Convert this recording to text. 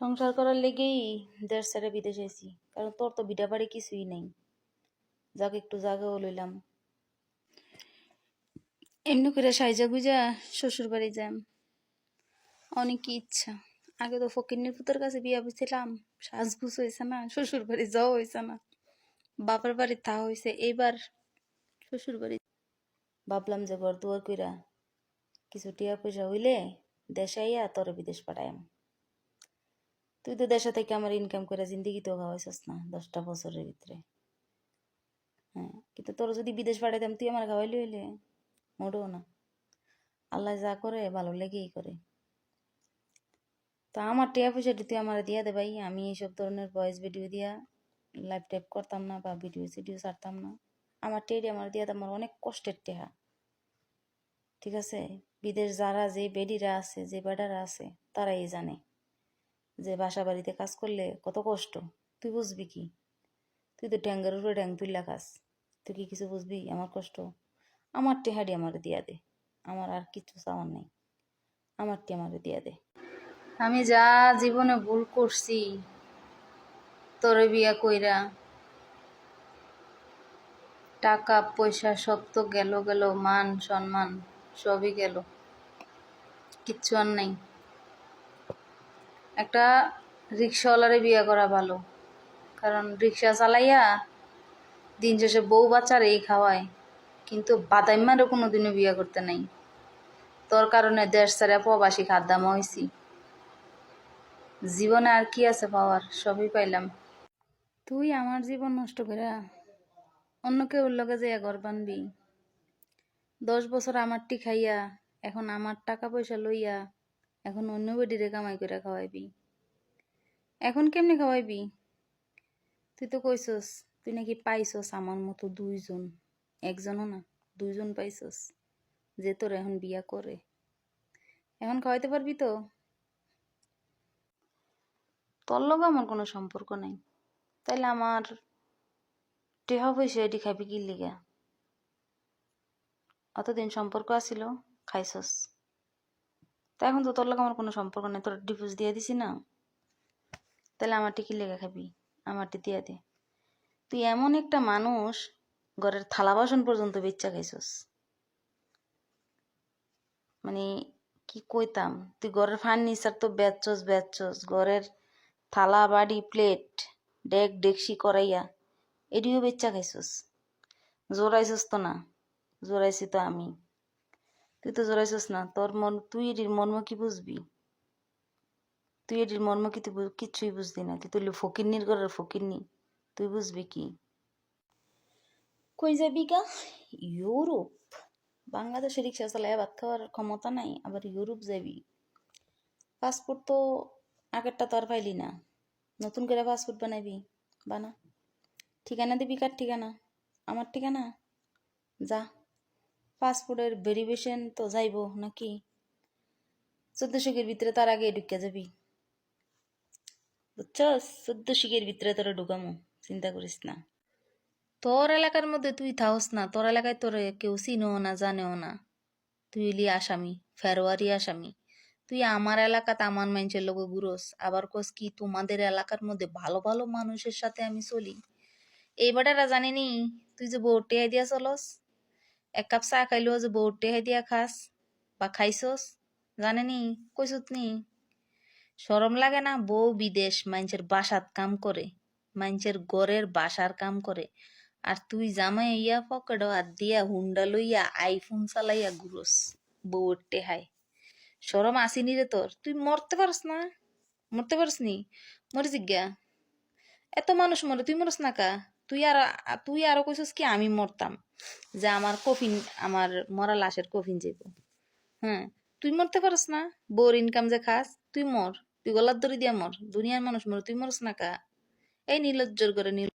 সংসার করার লেগেই দেড় ছেড়ে বিদেশে এসি কারণ তোর তো বিটা বাড়ি কিছুই নেই। যাকে, একটু জাগাও লইলাম। এমনি করে সাইজা গুজা শ্বশুর বাড়ি যাম। অনেক ইচ্ছা। আগে তো ফকিরনির পুতের কাছে বিয়া বুঝছিলাম। সাজগুজ হয়েছে না শ্বশুর বাড়ি যাওয়া হয়েছে না। বাপের বাড়ি তা হয়েছে এইবার শ্বশুর বাড়ি ভাবলাম যে ঘর দুয়ার কইরা কিছু টিয়া পয়সা হইলে দেশাইয়া তোর বিদেশ পাঠায়াম তুই তো দেশে থেকে আমার ইনকাম করে জিন্দিগি তো খাওয়াইছস না দশটা বছরের ভিতরে। হ্যাঁ কিন্তু তোর যদি বিদেশ পাঠাইতাম, তুই আমার খাওয়াইলি হইলে? মোটেও না। আল্লাহ যা করে, ভালো লেগেই করে। তো আমার টিয়া পয়সাটি তুই আমার দিয়া দে ভাই। আমি এইসব ধরনের ভয়েস ভিডিও দিয়া লাইভ টাইপ করতাম না বা ভিডিও সিডিও ছাড়তাম না। আমার টেডি আমার দিয়া আমার অনেক কষ্টের টেহা ঠিক আছে? বিদেশ যারা যে বেডিরা আছে, যে বেডারা আছে, তারাই জানে। যে বাসা বাড়িতে কাজ করলে কত কষ্ট? তুই বুঝবি কি? তুই তো ট্যাঙ্গের উপরে ট্যাং তুললা খাস। তুই কি কিছু বুঝবি? আমার কষ্ট। আমার টেহাডি আমার দিয়া দে। আমার আর কিছু চাওয়ার নেই। আমারটি আমার দিয়া দে। আমি যা জীবনে ভুল করছি, তোরে বিয়া কইরা টাকা, পয়সা সব তো গেল গেল, মান, সম্মান সবই গেল। কিচ্ছু আর নেই। একটা রিক্সাওয়ালারে বিয়ে করা ভালো। কারণ রিক্সা চালাইয়া দিন শেষে বউ বাচ্চার এই খাওয়ায়। কিন্তু বাদাইমারও কোনো দিনও বিয়ে করতে নাই। তোর কারণে দেশ ছেড়ে প্রবাসী খাদ্যাম হয়েছি জীবনে আর কি আছে পাওয়ার, সবই পাইলাম। তুই আমার জীবন নষ্ট করে অন্য কেউ লগে যে ঘর বানবি। দশ বছর আমারটি খাইয়া, এখন আমার টাকা পয়সা লইয়া এখন অন্য বেডিরে কামাই করে খাওয়াইবি। এখন কেমনে খাওয়াইবি? তুই তো কইছস, তুই নাকি পাইছস আমার মতো দুইজন। একজনও না, দুইজন পাইছস, যে তোর এখন বিয়া করে। এখন খাওয়াইতে পারবি তো? তোর লগে আমার কোনো সম্পর্ক নাই। তাইলে আমার টেহা পয়সা এটি খাবি কি লিগা? অতদিন সম্পর্ক আছিল, খাইছস। তা এখন তো তোর লগে আমার কোনো সম্পর্ক নেই, তোর ডিভোর্স দিয়ে দিছি না। তাহলে আমারটি কি লেগে খাবি? আমারটি দিয়ে দে। তুই এমন একটা মানুষ, ঘরের থালা বাসন পর্যন্ত বেচ্চা খাইছস। মানে কি কইতাম, তুই ঘরের ফার্নিচার তো বেচছস বেচছস। ঘরের থালা, বাড়ি প্লেট ডেক ডেকসি করাইয়া এটিও বেচ্চা খাইছস। জোরাইছস তো না জোরাইছি তো আমি। তুই তো জোরাইছস না। তোর মন, তুই এটির মর্ম কি বুঝবি? তুই এটির মর্ম কি তুই কিচ্ছুই বুঝবি না। তুই তুই ফকিরনির ঘরের ফকিরনি তুই বুঝবি কি? কই যাবি গা? ইউরোপ। বাংলাদেশে রিক্সা চালায় ভাত খাওয়ার ক্ষমতা নাই, আবার ইউরোপ যাবি। পাসপোর্ট তো আগেরটা তো আর পাইলি না। নতুন করে পাসপোর্ট বানাবি, বানা। ঠিকানা দিবি কার ঠিকানা? আমার ঠিকানা? যা। পাসপোর্টের ভেরিফিকেশন তো যাইব নাকি? চোদ্দ শিখের ভিতরে তার আগে ঢুকে যাবি। বুঝছস চোদ্দ শিখের ভিতরে তোরা ঢুকামো, চিন্তা করিস না। তোর এলাকার মধ্যে তুই থাকস না, তোর এলাকায় তোর কেউ চিনেও না, জানেও না। তুই এলি আসামি ফেরোয়ারি আসামি। তুই আমার এলাকাতে আমার মানুষের লোক ঘুরোস আবার কস কি তোমাদের এলাকার মধ্যে ভালো ভালো মানুষের সাথে আমি চলি? এইবারটা জানিনি, তুই যে বউ টেহাই দিয়া চলস? এক কাপ চা খাইলেও যে বউ টেহাই দিয়া খাস বা খাইছস, জানেনি কইসুত নি? সরম লাগে না বউ বিদেশ মানুষের বাসাত কাম করে মানুষের গড়ের বাসার কাম করে আর তুই জামাই ইয়া পকেট হাত দিয়া হুন্ডা লইয়া আইফোন চালাইয়া ঘুরোস বউর টেহাই সরম আসিনি রে তোর তুই মরতে পারস না? মরতে পারস নি? মরে জিজ্ঞা। এত মানুষ মরে তুই মরস না কা? তুই আর, তুই আরও কইছিস কি, আমি মরতাম। যে আমার কফিন, আমার মরা লাশের কফিন যাইব। হ্যাঁ তুই মরতে পারস না। বোর ইনকাম যে খাস, তুই মর। তুই গলার দড়ি দিয়া মর। দুনিয়ার মানুষ মর, তুই মরস না কা। এই নির্লজ্জর করে নীল